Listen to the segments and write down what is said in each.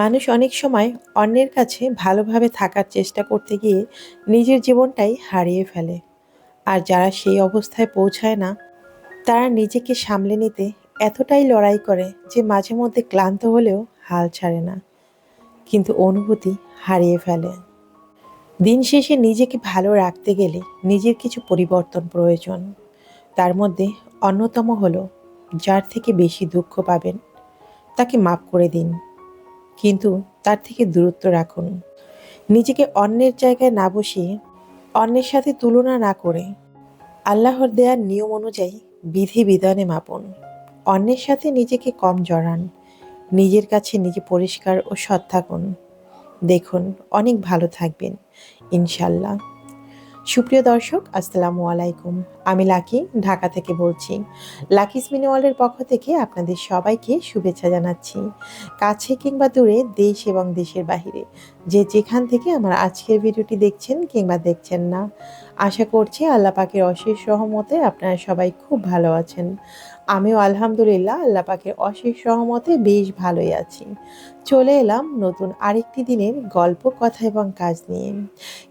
মানুষ অনেক সময় অন্যের কাছে ভালোভাবে থাকার চেষ্টা করতে গিয়ে নিজের জীবনটাই হারিয়ে ফেলে। আর যারা সেই অবস্থায় পৌঁছায় না, তারা নিজেকে সামলে নিতে এতটাই লড়াই করে যে মাঝে মধ্যে ক্লান্ত হলেও হাল ছাড়ে না, কিন্তু অনুভূতি হারিয়ে ফেলে। দিন শেষে নিজেকে ভালো রাখতে গেলে নিজের কিছু পরিবর্তন প্রয়োজন। তার মধ্যে অন্যতম হলো, যার থেকে বেশি দুঃখ পাবেন, তাকে মাফ করে দিন। কিন্তু তার থেকে দূরত্ব রাখুন। নিজেকে অন্যের জায়গায় না বসিয়ে, অন্যের সাথে তুলনা না করে, আল্লাহর দেয়ার নিয়ম অনুযায়ী বিধি বিধানে মাপুন। অন্যের সাথে নিজেকে কম জড়ান, নিজের কাছে নিজে পরিষ্কার ও সৎ থাকুন। দেখুন, অনেক ভালো থাকবেন। ইনশাল্লাহ সুপ্রিয় দর্শক, আসসালামু আলাইকুম। আমি লাকি, ঢাকা থেকে বলছি। লাকি স্মিনি পক্ষ থেকে আপনাদের সবাইকে শুভেচ্ছা জানাচ্ছি। কাছে কিংবা দূরে, দেশ এবং দেশের বাহিরে। যে যেখান থেকে আমার আজকের ভিডিওটি দেখছেন কিংবা দেখছেন না, আশা করছি আল্লাহ পাকের অশেষ সহমতে আপনারা সবাই খুব ভালো আছেন। আমিও আলহামদুলিল্লাহ আল্লাহ পাকের অশেষ সহমতে বেশ ভালোই আছি। চলে এলাম নতুন আরেকটি দিনের গল্প, কথা এবং কাজ নিয়ে।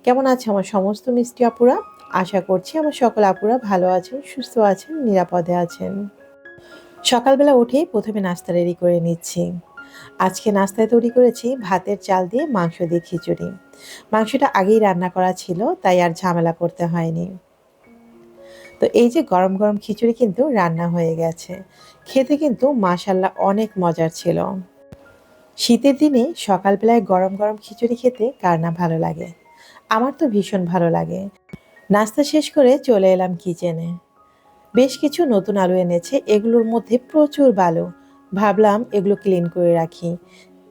কেমন আছে আমার সমস্ত মিষ্টি আপুরা? আশা করছি আমার সকল আপুরা ভালো আছেন, সুস্থ আছেন, নিরাপদে আছেন। সকালবেলা উঠেই প্রথমে নাস্তা রেডি করে নিচ্ছি। আজকে নাস্তায় তৈরি করেছি ভাতের চাল দিয়ে মাংস দিয়ে খিচুড়ি। মাংসটা আগেই রান্না করা ছিল, তাই আর ঝামেলা করতে হয়নি। তো এই যে গরম গরম খিচুড়ি কিন্তু রান্না হয়ে গেছে। খেতে কিন্তু মাশাল্লাহ অনেক মজার ছিল। শীতের দিনে সকালবেলায় গরম গরম খিচুড়ি খেতে কার না ভালো লাগে? আমার তো ভীষণ ভালো লাগে। নাস্তা শেষ করে চলে এলাম কিচেনে। বেশ কিছু নতুন আলু এনেছে, এগুলোর মধ্যে প্রচুর বালু। ভাবলাম এগুলো ক্লিন করে রাখি।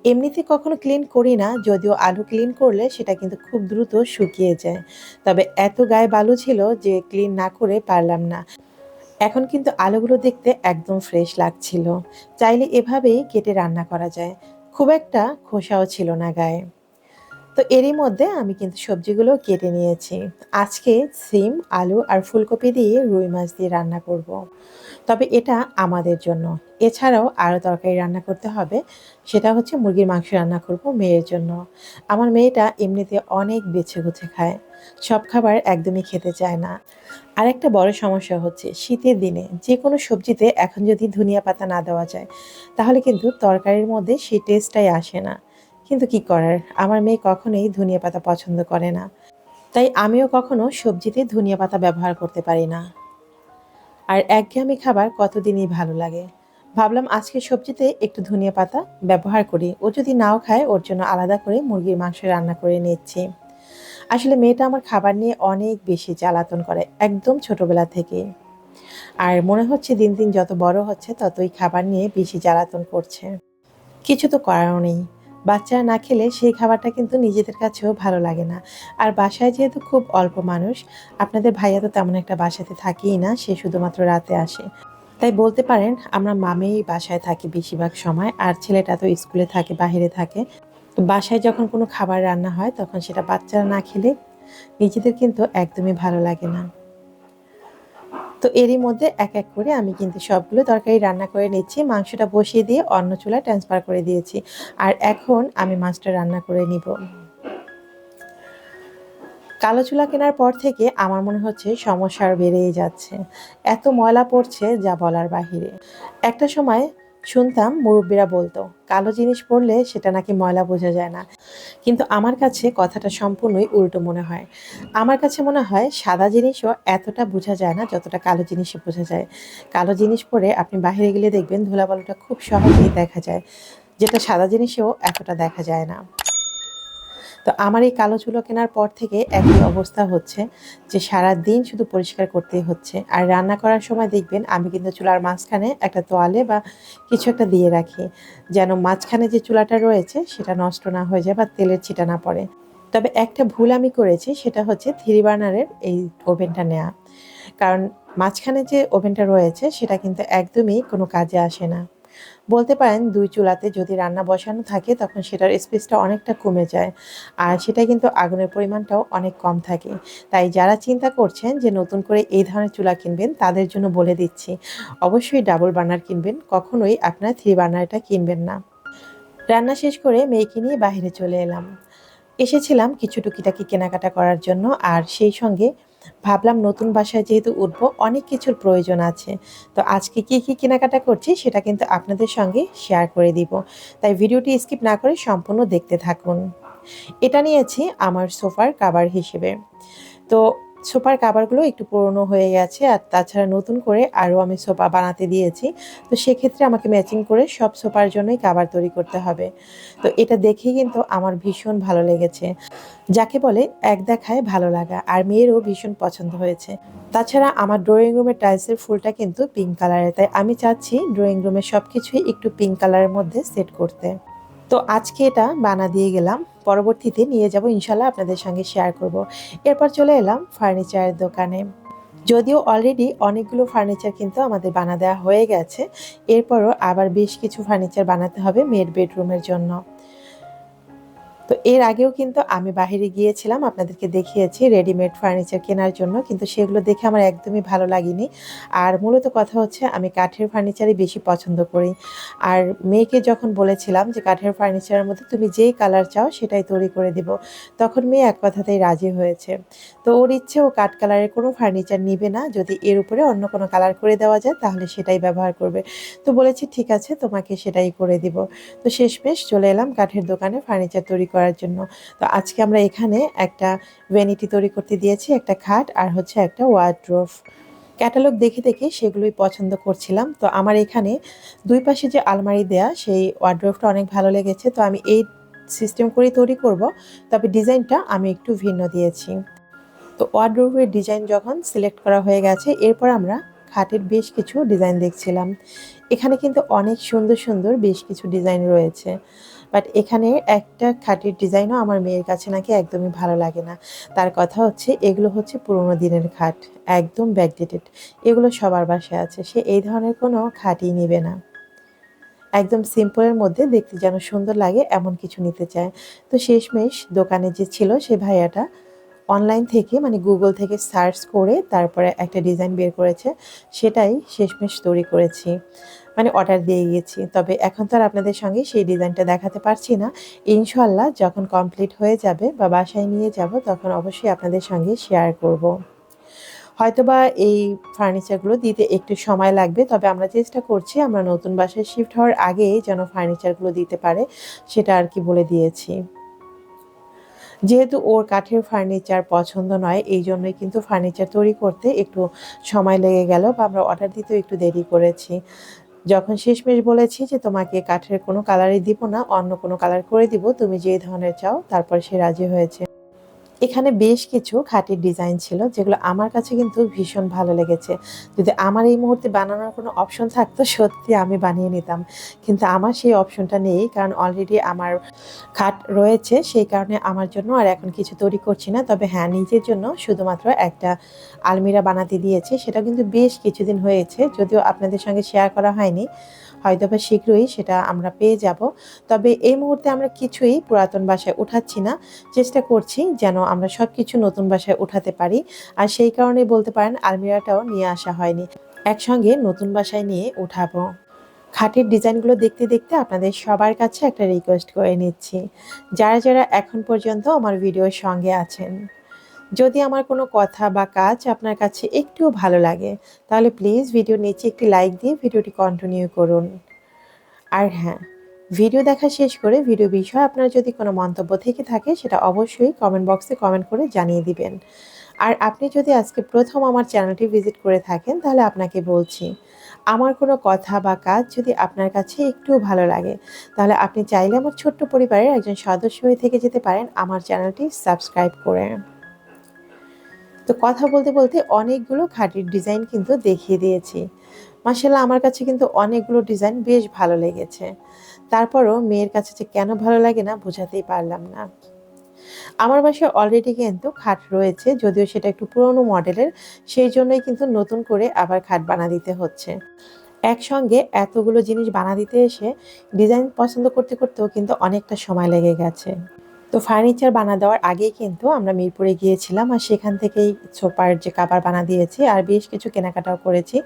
এমনিতে কখনো ক্লিন করি না, যদিও আলু ক্লিন করলে সেটা কিন্তু খুব দ্রুত শুকিয়ে যায়। তবে এত গায়ে বালু ছিল যে ক্লিন না করে পারলাম না। এখন কিন্তু আলুগুলো দেখতে একদম ফ্রেশ লাগছিল। চাইলে এভাবেই কেটে রান্না করা যায়। খুব একটা খোসাও ছিল না গায়ে। তো এরই মধ্যে আমি কিন্তু সবজিগুলো কেটে নিয়েছি। আজকে সিম, আলু আর ফুলকপি দিয়ে রুই মাছ দিয়ে রান্না করব। তবে এটা আমাদের জন্য। এছাড়াও আরও তরকারি রান্না করতে হবে। সেটা হচ্ছে মুরগির মাংস রান্না করব মেয়ের জন্য। আমার মেয়েটা এমনিতে অনেক বেছে গুছে খায়। সব খাবার একদমই খেতে চায় না। আর একটা বড় সমস্যা হচ্ছে শীতের দিনে যে কোনো সবজিতে এখন যদি ধনিয়া পাতা না দেওয়া যায়, তাহলে কিন্তু তরকারির মধ্যে সেই টেস্টটাই আসে না। কিন্তু কি করার? আমার মেয়ে কখনোই ধনিয়া পাতা পছন্দ করে না। তাই আমিও কখনো সবজিতে ধনিয়া পাতা ব্যবহার করতে পারি না। আর একঘেয়েমি খাবার কতদিনই ভালো লাগে। ভাবলাম আজকে সবজিতে একটু ধনিয়া পাতা ব্যবহার করি। ও যদি নাও খায়, ওর জন্য আলাদা করে মুরগির মাংস রান্না করে নিচ্ছি। আসলে মেয়েটা আমার খাবার নিয়ে অনেক বেশি জ্বালাতন করে, একদম ছোটবেলা থেকে। আর মনে হচ্ছে দিন দিন যত বড় হচ্ছে, ততই খাবার নিয়ে বেশি জ্বালাতন করছে। কিছু তো করারও নেই। বাচ্চারা না খেলে সেই খাবারটা কিন্তু নিজেদের কাছেও ভালো লাগে না। আর বাসায় যেহেতু খুব অল্প মানুষ, আপনাদের ভাইয়া তো তেমন একটা বাসাতে থাকিই না, সে শুধুমাত্র রাতে আসে। তাই বলতে পারেন, আমরা মামেই বাসায় থাকি বেশিরভাগ সময়, আর ছেলেটা তো স্কুলে থাকে, বাহিরে থাকে। তো বাসায় যখন কোনো খাবার রান্না হয়, তখন সেটা বাচ্চারা না খেলে নিজেদের কিন্তু একদমই ভালো লাগে না। তো এরই মধ্যে এক এক করে আমি কিন্তু সবগুলো তরকারি রান্না করে নিচ্ছি। মাংসটা বসিয়ে দিয়ে অন্য চুলা ট্রান্সফার করে দিয়েছি। আর এখন আমি মাছটা রান্না করে নিব। কালো চুলা কেনার পর থেকে আমার মনে হচ্ছে সমস্যা আর বেড়েই যাচ্ছে। এত ময়লা পড়ছে যা বলার বাহিরে। একটা সময় শুনতাম মুরব্বীরা বলতো, কালো জিনিস পড়লে সেটা নাকি ময়লা বোঝা যায় না। কিন্তু আমার কাছে কথাটা সম্পূর্ণই উল্টো মনে হয়। আমার কাছে মনে হয় সাদা জিনিসও এতটা বোঝা যায় না যতটা কালো জিনিসে বোঝা যায়। কালো জিনিস পরে আপনি বাহিরে গেলে দেখবেন ধুলাবালুটা খুব সহজেই দেখা যায়, যেটা সাদা জিনিসেও এতটা দেখা যায় না। তো আমার এই কালো চুলো কেনার পর থেকে একই অবস্থা হচ্ছে যে সারা দিন শুধু পরিষ্কার করতেই হচ্ছে। আর রান্না করার সময় দেখবেন আমি কিন্তু চুলার মাঝখানে একটা তোয়ালে বা কিছু একটা দিয়ে রাখি, যেন মাঝখানে যে চুলাটা রয়েছে সেটা নষ্ট না হয়ে যায় বা তেলের ছিটা না পড়ে। তবে একটা ভুল আমি করেছি, সেটা হচ্ছে থ্রি বার্নারের এই ওভেনটা নেওয়া কারণ মাঝখানে যে ওভেনটা রয়েছে সেটা কিন্তু একদমই কোনো কাজে আসে না। বলতে পারেন দুই চুলাতে যদি রান্না বসানো থাকে, তখন সেটার স্পেসটা অনেকটা কমে যায়। আর সেটা কিন্তু আগুনের পরিমাণটাও অনেক কম থাকে। তাই যারা চিন্তা করছেন যে নতুন করে এই ধরনের চুলা কিনবেন, তাদের জন্য বলে দিচ্ছি, অবশ্যই ডাবল বার্নার কিনবেন। কখনোই আপনার থ্রি বার্নারটা কিনবেন না। রান্না শেষ করে মেয়েকে নিয়ে বাইরে চলে এলাম। এসেছিলাম কিছু টুকিটাকি কেনাকাটা করার জন্য, আর সেই সঙ্গে ভাবলাম নতুন বাসায় যেহেতু উঠবো, অনেক কিছুর প্রয়োজন আছে। তো আজকে কি কি কেনাকাটা করছি সেটা কিন্তু আপনাদের সঙ্গে শেয়ার করে দিব। তাই ভিডিওটি স্কিপ না করে সম্পূর্ণ দেখতে থাকুন। এটা নিয়েছি আমার সোফার কাবার হিসেবে। তো সোফার কাভারগুলো একটু পুরনো হয়ে গেছে আর তাছাড়া নতুন করে আরও আমি সোফা বানাতে দিয়েছি। তো সেক্ষেত্রে আমাকে ম্যাচিং করে সব সোফার জন্যই কাভার তৈরি করতে হবে। তো এটা দেখেই কিন্তু আমার ভীষণ ভালো লেগেছে। যাকে বলে এক দেখায় ভালো লাগা, আর মেয়েরও ভীষণ পছন্দ হয়েছে। তাছাড়া আমার ড্রয়িং রুমের টাইলসের ফুলটা কিন্তু পিঙ্ক কালারের তাই আমি চাচ্ছি ড্রয়িং রুমের সব কিছুই একটু পিঙ্ক কালারের মধ্যে সেট করতে। তো আজকে এটা বানা দিয়ে গেলাম। পরবর্তীতে নিয়ে যাব, ইনশাল্লাহ আপনাদের সঙ্গে শেয়ার করব। এরপর চলে এলাম ফার্নিচারের দোকানে। যদিও অলরেডি অনেকগুলো ফার্নিচার কিন্তু আমাদের বানা দেওয়া হয়ে গেছে। এরপরও আবার বেশ কিছু ফার্নিচার বানাতে হবে মেয়ের বেডরুমের জন্য। তো এর আগেও কিন্তু আমি বাহিরে গিয়েছিলাম, আপনাদেরকে দেখিয়েছি রেডিমেড ফার্নিচার কেনার জন্য, কিন্তু সেগুলো দেখে আমার একদমই ভালো লাগেনি। আর মূলত কথা হচ্ছে আমি কাঠের ফার্নিচারই বেশি পছন্দ করি। আর মেয়েকে যখন বলেছিলাম যে কাঠের ফার্নিচারের মধ্যে তুমি যেই কালার চাও সেটাই তৈরি করে দিব, তখন মেয়ে এক কথাতেই রাজি হয়েছে। তো ওর ইচ্ছে ও কাঠ কালারের কোনো ফার্নিচার নিবে না, যদি এর উপরে অন্য কোনো কালার করে দেওয়া যায় তাহলে সেটাই ব্যবহার করবে। তো বলেছি, ঠিক আছে, তোমাকে সেটাই করে দিব। তো শেষমেশ চলে এলাম কাঠের দোকানে ফার্নিচার তৈরি করার জন্য। তো আজকে আমরা এখানে একটা ভ্যানিটি তৈরি করতে দিয়েছি, একটা খাট আর হচ্ছে একটা ওয়ার্ড্রোফ ক্যাটালগ দেখে দেখে সেগুলোই পছন্দ করছিলাম। তো আমার এখানে দুই পাশে যে আলমারি দেয়া, সেই ওয়ার্ড্রোফটা অনেক ভালো লেগেছে। তো আমি এই সিস্টেম করেই তৈরি করব। তবে ডিজাইনটা আমি একটু ভিন্ন দিয়েছি। তো ওয়ার্ড্রোফের ডিজাইন যখন সিলেক্ট করা হয়ে গেছে, এরপর আমরা খাটের বেশ কিছু ডিজাইন দেখছিলাম। এখানে কিন্তু অনেক সুন্দর সুন্দর বেশ কিছু ডিজাইন রয়েছে। বাট এখানে একটা খাটের ডিজাইনও আমার মেয়ের কাছে নাকি একদমই ভালো লাগে না। তার কথা হচ্ছে, এগুলো হচ্ছে পুরোনো দিনের খাট, একদম ব্যাকডেটেড এগুলো সবার বাসায় আছে। সে এই ধরনের কোনো খাটই নেবে না। একদম সিম্পলের মধ্যে দেখতে যেন সুন্দর লাগে, এমন কিছু নিতে চায়। তো শেষমেশ দোকানে যে ছিল সে ভাইয়াটা অনলাইন থেকে মানে গুগল থেকে সার্চ করে তারপরে একটা ডিজাইন বের করেছে। সেটাই শেষমেশ তৈরি করেছি। মানে অর্ডার দিয়ে গিয়েছি। তবে এখন তো আর আপনাদের সঙ্গে সেই ডিজাইনটা দেখাতে পারছি না। ইনশাল্লাহ যখন কমপ্লিট হয়ে যাবে বা বাসায় নিয়ে যাব, তখন অবশ্যই আপনাদের সঙ্গে শেয়ার করব। হয়তোবা এই ফার্নিচারগুলো দিতে একটু সময় লাগবে, তবে আমরা চেষ্টা করছি, আমরা নতুন বাসায় শিফট হওয়ার আগেই যেন ফার্নিচারগুলো দিতে পারে, সেটা আর কি বলে দিয়েছি। যেহেতু ওর কাঠের ফার্নিচার পছন্দ নয়, এই জন্যই কিন্তু ফার্নিচার তৈরি করতে একটু সময় লেগে গেল বা আমরা অর্ডার দিতেও একটু দেরি করেছি। যখন শেষমেশ বলেছি যে তোমাকে কাঠের কোনো কালারই দিব না, অন্য কোনো কালার করে দিব, তুমি যে ধরনের চাও, তারপর সে রাজি হয়েছে। এখানে বেশ কিছু খাটের ডিজাইন ছিল, যেগুলো আমার কাছে কিন্তু ভীষণ ভালো লেগেছে। যদি আমার এই মুহূর্তে বানানোর কোনো অপশন থাকতো, সত্যি আমি বানিয়ে নিতাম। কিন্তু আমার সেই অপশনটা নেই, কারণ অলরেডি আমার খাট রয়েছে, সেই কারণে আমার জন্য আর এখন কিছু তৈরি করছি না। তবে হ্যাঁ নিজের জন্য শুধুমাত্র একটা আলমিরা বানাতে দিয়েছি, সেটা কিন্তু বেশ কিছুদিন হয়েছে, যদিও আপনাদের সঙ্গে শেয়ার করা হয়নি। হয়তো বা শীঘ্রই সেটা আমরা পেয়ে যাব। তবে এই মুহূর্তে আমরা কিছুই পুরাতন বাসায় উঠাচ্ছি না। চেষ্টা করছি যেন আমরা সব কিছু নতুন বাসায় উঠাতে পারি। আর সেই কারণে বলতে পারেন আলমিরাটাও নিয়ে আসা হয়নি। একসঙ্গে নতুন বাসায় নিয়ে উঠাবো। খাটের ডিজাইনগুলো দেখতে দেখতে আপনাদের সবার কাছে একটা রিকোয়েস্ট করে নিচ্ছি। যারা যারা এখন পর্যন্ত আমার ভিডিওর সঙ্গে আছেন। যদি আমার কোনো কথা বা কাজ আপনার কাছে একটুও ভালো লাগে, তাহলে প্লিজ ভিডিওর নিচে একটি লাইক দিয়ে ভিডিওটি কন্টিনিউ করুন। আর হ্যাঁ ভিডিও দেখা শেষ করে ভিডিও বিষয়ে আপনার যদি কোনো মন্তব্য থেকে থাকে, সেটা অবশ্যই কমেন্ট বক্সে কমেন্ট করে জানিয়ে দিবেন। আর আপনি যদি আজকে প্রথম আমার চ্যানেলটি ভিজিট করে থাকেন, তাহলে আপনাকে বলছি, আমার কোনো কথা বা কাজ যদি আপনার কাছে একটুও ভালো লাগে, তাহলে আপনি চাইলে আমার ছোট্ট পরিবারের একজন সদস্য হয়ে থেকে যেতে পারেন আমার চ্যানেলটি সাবস্ক্রাইব করে। তো কথা বলতে বলতে অনেকগুলো খাটির ডিজাইন কিন্তু দেখিয়ে দিয়েছি। মাসাল্লাহ আমার কাছে কিন্তু অনেকগুলো ডিজাইন বেশ ভালো লেগেছে। তারপরও মেয়ের কাছে যে কেন ভালো লাগে না বোঝাতেই পারলাম না। আমার বাসায় অলরেডি কিন্তু খাট রয়েছে, যদিও সেটা একটু পুরনো মডেলের, সেই জন্যই কিন্তু নতুন করে আবার খাট বানা দিতে হচ্ছে। একসঙ্গে এতগুলো জিনিস বানা দিতে এসে ডিজাইন পছন্দ করতে করতেও কিন্তু অনেকটা সময় লেগে গেছে। তো ফার্নিচার বানা দেওয়ার আগেই কিন্তু আমরা মিরপুরে গিয়েছিলাম আর সেখান থেকেই সোফার যে কাবার বানা দিয়েছি আর বেশ কিছু কেনাকাটাও করেছি।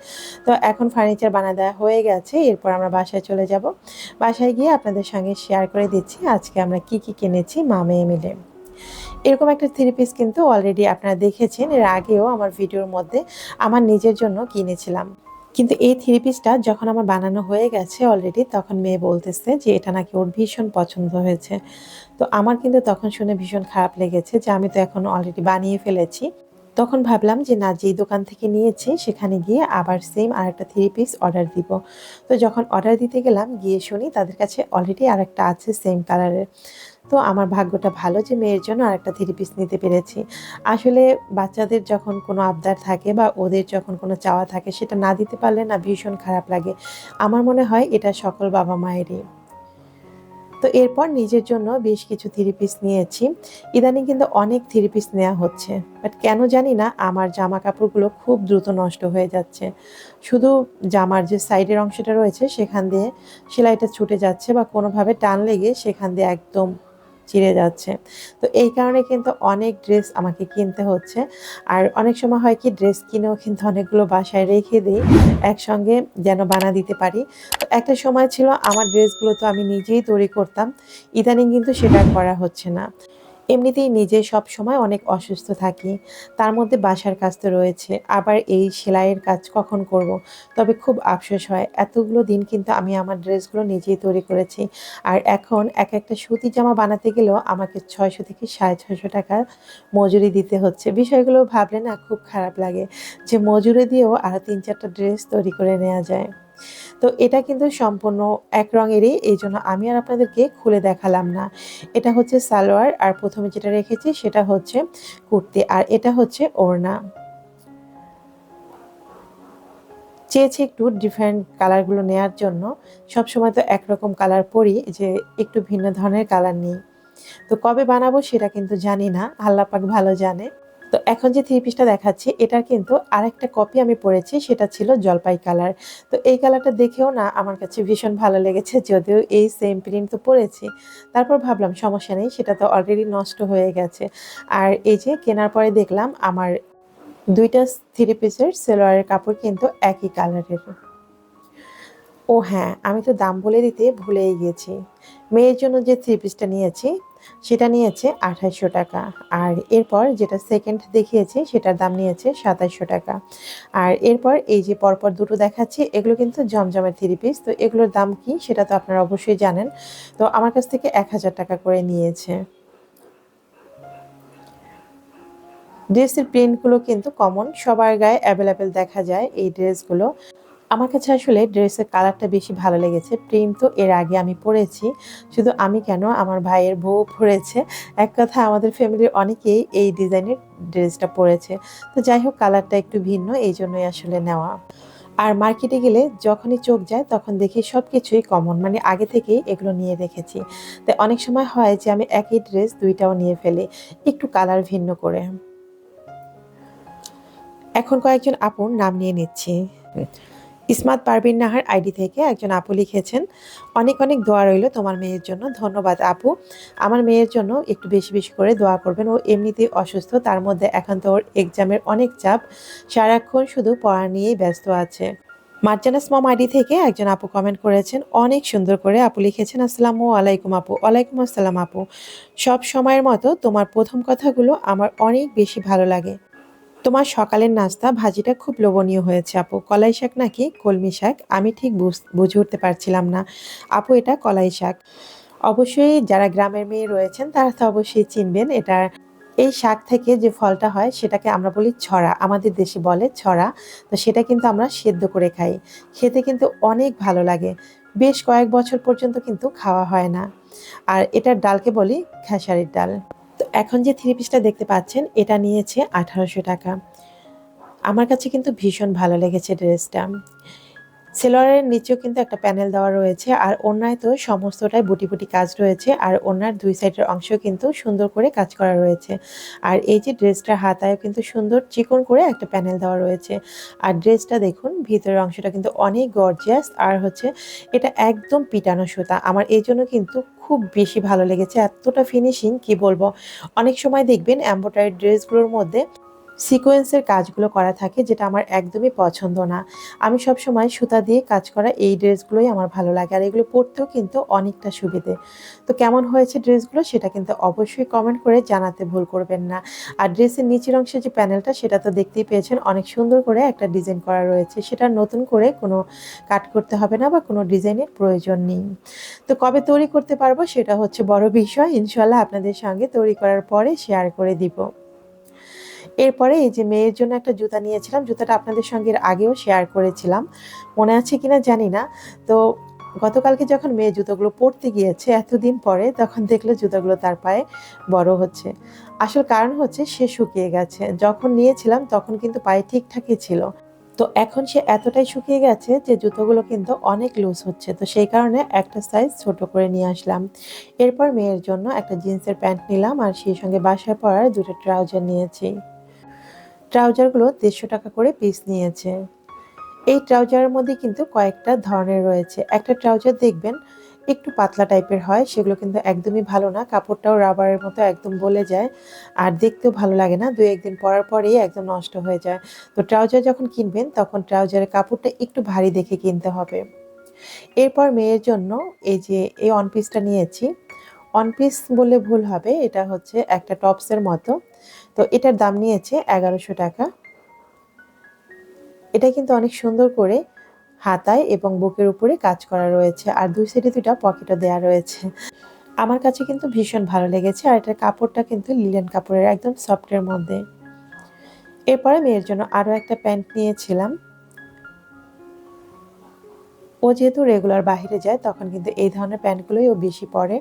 তো এখন ফার্নিচার বানা দেওয়া হয়ে গেছে, এরপর আমরা বাসায় চলে যাব। বাসায় গিয়ে আপনাদের সঙ্গে শেয়ার করে দিচ্ছি আজকে আমরা কি কি কিনেছি মা মেয়ে মিলে এরকম একটা থ্রি পিস কিন্তু অলরেডি আপনারা দেখেছেন, এর আগেও আমার ভিডিওর মধ্যে আমার নিজের জন্য কিনেছিলাম। কিন্তু এই থ্রি পিসটা যখন আমার বানানো হয়ে গেছে অলরেডি তখন মেয়ে বলতেছে যে এটা নাকি ওর ভীষণ পছন্দ হয়েছে। তো আমার কিন্তু তখন শুনে ভীষণ খারাপ লেগেছে যে আমি তো এখন অলরেডি বানিয়ে ফেলেছি। তখন ভাবলাম যে না, যেই দোকান থেকে নিয়েছি সেখানে গিয়ে আবার সেম আর একটা থ্রি পিস অর্ডার দিব। তো যখন অর্ডার দিতে গেলাম, গিয়ে শুনি তাদের কাছে অলরেডি আর একটা আছে সেম কালারের তো আমার ভাগ্যটা ভালো যে মেয়ের জন্য আরেকটা থ্রি পিস নিতে পেরেছি। আসলে বাচ্চাদের যখন কোনো আবদার থাকে বা ওদের যখন কোনো চাওয়া থাকে, সেটা না দিতে পারলে না ভীষণ খারাপ লাগে। আমার মনে হয় এটা সকল বাবা মায়েরই। তো এরপর নিজের জন্য বেশ কিছু থ্রি পিস নিয়েছি। ইদানিং কিন্তু অনেক থ্রি পিস নেওয়া হচ্ছে। বাট কেন জানি না, আমার জামা কাপড়গুলো খুব দ্রুত নষ্ট হয়ে যাচ্ছে। শুধু জামার যে সাইডের অংশটা রয়েছে, সেখান দিয়ে সেলাইটা ছুটে যাচ্ছে বা কোনোভাবে টান লেগে সেখান দিয়ে একদম চিড়ে যাচ্ছে। তো এই কারণে কিন্তু অনেক ড্রেস আমাকে কিনতে হচ্ছে। আর অনেক সময় হয় কি ড্রেস কিনেও কিন্তু অনেকগুলো বাসায় রেখে দিই, একসঙ্গে যেন বানা দিতে পারি। তো একটা সময় ছিল, আমার ড্রেসগুলো তো আমি নিজেই তৈরি করতাম। ইদানিং কিন্তু সেটা করা হচ্ছে না। এমনিতেই নিজে সব সময় অনেক অসুস্থ থাকি। তার মধ্যে বাসার কাজ তো রয়েছে। আবার এই সেলাইয়ের কাজ কখন করব। তবে খুব আফসোস হয়। এতগুলো দিন কিন্তু আমি আমার ড্রেসগুলো নিজেই তৈরি করেছি। আর এখন এক একটা সুতি জামা বানাতে গেলেও আমাকে ছয়শো থেকে সাড়ে ছয়শো টাকা মজুরি দিতে হচ্ছে। বিষয়গুলো ভাবলে না খুব খারাপ লাগে যে মজুরি দিয়েও আরও তিন চারটা ড্রেস তৈরি করে নেওয়া যায়। তো এটা কিন্তু সম্পূর্ণ এক রঙেরই, এই জন্য আমি আর আপনাদেরকে খুলে দেখালাম না। এটা হচ্ছে সালোয়ার, আর প্রথমে যেটা রেখেছি সেটা হচ্ছে কুর্তি, আর এটা হচ্ছে ওড়না। চেয়েছি একটু ডিফারেন্ট কালারগুলো নেওয়ার জন্য। সবসময় তো একরকম কালার পরি, যে একটু ভিন্ন ধরনের কালার নিই। তো কবে বানাবো সেটা কিন্তু জানি না, আল্লাপাক ভালো জানে। তো এখন যে থ্রি পিসটা দেখাচ্ছি, এটার কিন্তু আরেকটা কপি আমি পরেছি সেটা ছিল জলপাই কালার তো এই কালারটা দেখেও না আমার কাছে ভীষণ ভালো লেগেছে, যদিও এই সেম প্রিন্ট তো পরেছি তারপর ভাবলাম, সমস্যা নেই, সেটা তো অলরেডি নষ্ট হয়ে গেছে। আর এই যে কেনার পরে দেখলাম, আমার দুইটা থ্রি পিসের সেলোয়ারের কাপড় কিন্তু একই কালারের ও হ্যাঁ আমি তো দাম বলে দিতে ভুলেই গেছি। মেয়ের জন্য যে থ্রি পিসটা নিয়েছি সেটা নিয়েছে আঠাইশশো টাকা। আর এরপর যেটা সেকেন্ড দেখিয়েছি, সেটার দাম নিয়েছে সাতাইশশো টাকা। আর এরপর এই যে পরপর দুটো দেখাচ্ছি, এগুলো কিন্তু জমজমের থ্রি পিস তো এগুলোর দাম কি সেটা তো আপনারা অবশ্যই জানেন। তো আমার কাছ থেকে এক হাজার টাকা করে নিয়েছে। ড্রেসের প্রিন্টগুলো কিন্তু কমন সবার গায়ে অ্যাভেলেবেল দেখা যায় এই ড্রেসগুলো। আমার কাছে আসলে ড্রেসের কালারটা বেশি ভালো লেগেছে। প্রিন্ট তো এর আগে আমি পরেছি। শুধু আমি কেন? আমার ভাইয়ের বউ পরেছে। এক কথা, আমাদের ফ্যামিলির অনেকেই এই ডিজাইনের ড্রেসটা পরেছে। তো যাই হোক, কালারটা একটু ভিন্ন, এই জন্যই আসলে নেওয়া। আর মার্কেটে গেলে যখনই চোখ যায়, তখন দেখি সব কিছুই কমন মানে আগে থেকেই এগুলো নিয়ে রেখেছি। তাই অনেক সময় হয় যে আমি একই ড্রেস দুইটাও নিয়ে ফেলি, একটু কালার ভিন্ন করে। এখন কয়েকজন আপুর নাম নিয়ে নিচ্ছি। ইসমাত পারবিন নাহার আইডি থেকে একজন আপু লিখেছেন, অনেক অনেক দোয়া রইল তোমার মেয়ের জন্য। ধন্যবাদ আপু। আমার মেয়ের জন্য একটু বেশি বেশি করে দোয়া করবেন। ও এমনিতেই অসুস্থ, তার মধ্যে এখন তো ওর এক্সামের অনেক চাপ। সারাক্ষণ শুধু পড়া নিয়েই ব্যস্ত আছে। মার্জানাস মম আইডি থেকে একজন আপু কমেন্ট করেছেন, অনেক সুন্দর করে আপু লিখেছেন। আসসালামু আলাইকুম আপু। ওয়ালাইকুম আসসালাম আপু। সব সময়ের মতো তোমার প্রথম কথাগুলো আমার অনেক বেশি ভালো লাগে। তোমার সকালের নাস্তা, ভাজিটা খুব লোভনীয় হয়েছে, আপু। কলাই শাক নাকি? কলমি শাক? আমি ঠিক বুঝে উঠতে পারছিলাম না। আপু, এটা কলাই শাক। অবশ্যই যারা গ্রামের মেয়ে রয়েছেন, তারা তো অবশ্যই চিনবেন এটা এই শাক থেকে যে ফলটা হয়, সেটাকে আমরা বলি ছড়া। আমাদের দেশে বলে ছড়া। তো সেটা কিন্তু আমরা সেদ্ধ করে খাই। খেতে কিন্তু অনেক ভালো লাগে। বেশ কয়েক বছর পর্যন্ত কিন্তু খাওয়া হয় না। আর এটার ডালকে বলি খেসারির ডাল। তো এখন যে থ্রি পিসটা দেখতে পাচ্ছেন, এটা নিয়েছে আঠারোশো টাকা। আমার কাছে কিন্তু ভীষণ ভালো লেগেছে ড্রেসটা। সেলোয়ারের নিচেও কিন্তু একটা প্যানেল দেওয়া রয়েছে, আর অন্যায় তো সমস্তটাই বুটি বুটি কাজ রয়েছে, আর ওনার দুই সাইডের অংশ কিন্তু সুন্দর করে কাজ করা রয়েছে। আর এই যে ড্রেসটার হাতায়ও কিন্তু সুন্দর চিকন করে একটা প্যানেল দেওয়া রয়েছে। আর ড্রেসটা দেখুন, ভিতরের অংশটা কিন্তু অনেক গর্জিয়াস আর হচ্ছে এটা একদম পিটানো সুতা। আমার এই জন্য কিন্তু খুব বেশি ভালো লেগেছে। এতটা ফিনিশিং কি বলব? অনেক সময় দেখবেন এম্ব্রয়ডারি ড্রেসগুলোর মধ্যে সিকোয়েন্সের কাজগুলো করা থাকে যেটা আমার একদমই পছন্দ না। আমি সব সময় সুতা দিয়ে কাজ করা এই ড্রেসগুলোই আমার ভালো লাগে আর এগুলো পরতেও কিন্তু অনেকটা সুবিধে। তো কেমন হয়েছে ড্রেসগুলো সেটা কিন্তু অবশ্যই কমেন্ট করে জানাতে ভুল করবেন না। আর ড্রেসের নিচের অংশে যে প্যানেলটা সেটা তো দেখতেই পেয়েছেন, অনেক সুন্দর করে একটা ডিজাইন করা রয়েছে। সেটা নতুন করে কোনো কাট করতে হবে না বা কোনো ডিজাইনের প্রয়োজন নেই। তো কবে তৈরি করতে পারব সেটা হচ্ছে বড় বিষয়। ইনশাল্লাহ আপনাদের সঙ্গে তৈরি করার পরে শেয়ার করে দিব। এরপরে এই যে মেয়ের জন্য একটা জুতা নিয়েছিলাম, জুতাটা আপনাদের সঙ্গে আগেও শেয়ার করেছিলাম। মনে আছে কিনা জানি না। তো গতকালকে যখন মেয়ে জুতোগুলো পরতে গিয়েছে, এতদিন পরে তখন দেখল জুতোগুলো তার পায়ে বড় হচ্ছে। আসল কারণ হচ্ছে সে শুকিয়ে গেছে। যখন নিয়েছিলাম তখন কিন্তু পায়ে ঠিকঠাকই ছিল। তো এখন সে এতটাই শুকিয়ে গেছে যে জুতোগুলো কিন্তু অনেক লুজ হচ্ছে। তো সেই কারণে একটা সাইজ ছোট করে নিয়ে আসলাম। এরপর মেয়ের জন্য একটা জিন্সের প্যান্ট নিলাম আর সেই সঙ্গে বাসায় পরার দুটো ট্রাউজার নিয়েছি। ট্রাউজারগুলো দেড়শো টাকা করে পিস নিয়েছে। এই ট্রাউজারের মধ্যে কিন্তু কয়েকটা ধরনের রয়েছে। একটা ট্রাউজার দেখবেন, একটু পাতলা টাইপের হয়, সেগুলো কিন্তু একদমই ভালো না, কাপড়টাও রাবারের মতো একদম বলে যায় আর দেখতেও ভালো লাগে না। দুই একদিন পরার পরেই একদম নষ্ট হয়ে যায়। তো ট্রাউজার যখন কিনবেন, তখন ট্রাউজারের কাপড়টা একটু ভারী দেখে কিনতে হবে। এরপর মেয়ের জন্য এই যে, এই অন পিসটা নিয়েছি। অন পিস বললে ভুল হবে, এটা হচ্ছে একটা টপসের মতো। তো এটার দাম নিয়েছে এগারোশো টাকা। এটা কিন্তু অনেক সুন্দর করে হাতায় এবং বুকের উপরে কাজ করা রয়েছে আর দুই সাইডে দুটা পকেটও দেওয়া রয়েছে। আমার কাছে কিন্তু ভীষণ ভালো লেগেছে আর এটার কাপড়টা কিন্তু লিলেন কাপড়ের, একদম সফটের মধ্যে। এরপরে মেয়ের জন্য আরও একটা প্যান্ট নিয়েছিলাম। ও যেহেতু রেগুলার বাইরে যায়, তখন কিন্তু এই ধরনের প্যান্টগুলোই ও বেশি পরে।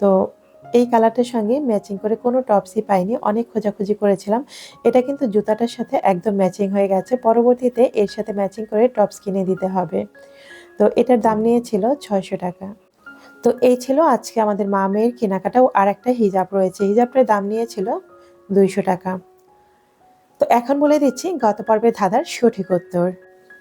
তো এই কালারটার সঙ্গে ম্যাচিং করে কোনো টপসই পাইনি, অনেক খোঁজাখুঁজি করেছিলাম। এটা কিন্তু জুতাটার সাথে একদম ম্যাচিং হয়ে গেছে। পরবর্তীতে এর সাথে ম্যাচিং করে টপস কিনে দিতে হবে। তো এটার দাম নিয়েছিল ছয়শো টাকা। তো এই ছিল আজকে আমাদের মা মেয়ের কেনাকাটাও আর একটা হিজাব রয়েছে। হিজাবটার দাম নিয়েছিল দুইশো টাকা। তো এখন বলে দিচ্ছি, গত পর্বের ধাঁধার সঠিক উত্তর।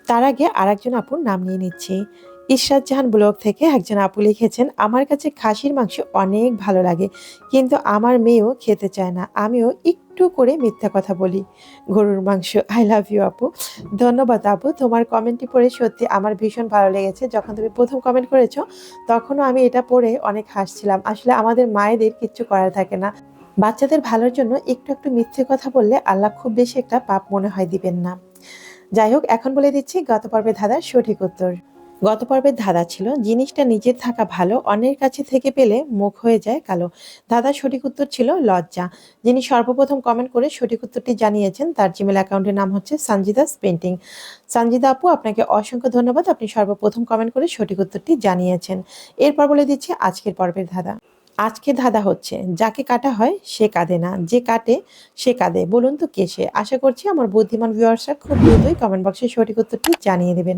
তার আগে আর একজন আপুর নাম নিয়ে নিচ্ছি। ইশরাত জাহান ব্লগ থেকে একজন আপু লিখেছেন, আমার কাছে খাসির মাংস অনেক ভালো লাগে, কিন্তু আমার মেয়েও খেতে চায় না। আমিও একটু করে মিথ্যা কথা বলি। গরুর মাংস আই লাভ ইউ আপু। ধন্যবাদ, আপু। তোমার কমেন্টটি পড়ে সত্যি আমার ভীষণ ভালো লেগেছে। যখন তুমি প্রথম কমেন্ট করেছ, তখনও আমি এটা পড়ে অনেক হাসছিলাম। আসলে আমাদের মায়েদের কিচ্ছু করার থাকে না। বাচ্চাদের ভালোর জন্য একটু একটু মিথ্যে কথা বললে আল্লাহ খুব বেশি একটা পাপ মনে হয় দিবেন না। যাই হোক, এখন বলে দিচ্ছি, গত পর্বে ধাঁধার সঠিক উত্তর। গত পর্বের ধাঁধা ছিল, জিনিসটা নিজের থাকা ভালো, অন্যের কাছে থেকে পেলে মুখ হয়ে যায় কালো। ধাঁধার সঠিক উত্তর ছিল লজ্জা। যিনি সর্বপ্রথম কমেন্ট করে সঠিক উত্তরটি জানিয়েছেন, তার জিমেল অ্যাকাউন্টের নাম হচ্ছে সঞ্জিদাস পেন্টিং। সঞ্জিদা আপু, আপনাকে অসংখ্য ধন্যবাদ, আপনি সর্বপ্রথম কমেন্ট করে সঠিক উত্তরটি জানিয়েছেন। এরপর বলে দিচ্ছি আজকের পর্বের ধাঁধা। আজকে ধাঁধা হচ্ছে, যাকে কাটা হয় সে কাঁদে না, যে কাটে সে কাঁদে, বলুন তো কে সে? আশা করছি আমার বুদ্ধিমান ভিউয়ার্সরা খুব দ্রুতই কমেন্ট বক্সে সঠিক উত্তরটি জানিয়ে দেবেন।